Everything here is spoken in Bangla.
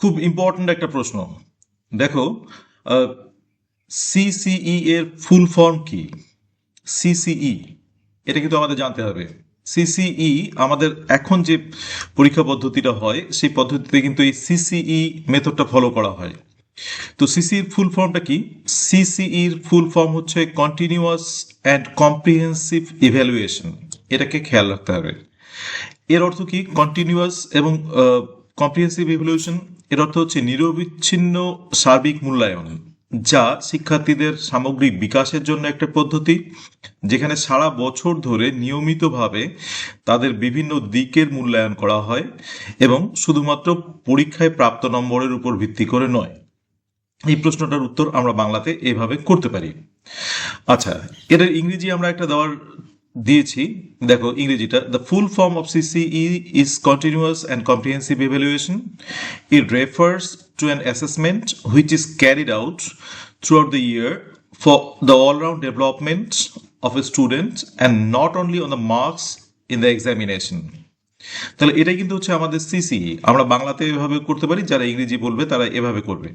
খুব ইম্পর্ট্যান্ট একটা প্রশ্ন। দেখো সিসিই এর ফুল ফর্ম কি? সিসিই এটা কিন্তু আমাদের জানতে হবে। সিসিই আমাদের এখন যে পরীক্ষা পদ্ধতিটা হয়, সেই পদ্ধতিতে কিন্তু এই সিসিই মেথডটা ফলো করা হয়। তো সিসির ফুল ফর্মটা কি? সিসিইর ফুল ফর্ম হচ্ছে কন্টিনিউয়াস অ্যান্ড কম্প্রিহেন্সিভ ইভ্যালুয়েশন এটাকে খেয়াল রাখতে হবে। এর অর্থ কি? কন্টিনিউয়াস এবং কম্প্রিহেন্সিভ ইভ্যালুয়েশন এর অর্থ হচ্ছে নিরবিচ্ছিন্ন সার্বিক মূল্যায়ন, যা শিক্ষার্থীদের সামগ্রিক বিকাশের জন্য একটা পদ্ধতি, যেখানে সারা বছর ধরে নিয়মিতভাবে তাদের বিভিন্ন দিকের মূল্যায়ন করা হয় এবং শুধুমাত্র পরীক্ষায় প্রাপ্ত নম্বরের উপর ভিত্তি করে নয়। এই প্রশ্নটার উত্তর আমরা বাংলাতে এভাবে করতে পারি। আচ্ছা এটার ইংরেজি আমরা একটা দেওয়ার দিয়েছি। দেখো, ইংরেজিটা the full form of CCE is continuous and comprehensive evaluation it refers to an assessment which is carried out throughout the year for the all round development of a student and not only on the marks in the examination তাহলে এটাই কিন্তু হচ্ছে আমাদের সিসিই আমরা বাংলাতে এভাবে করতে পারি, যারা ইংরেজি বলবে তারা এভাবে করবে।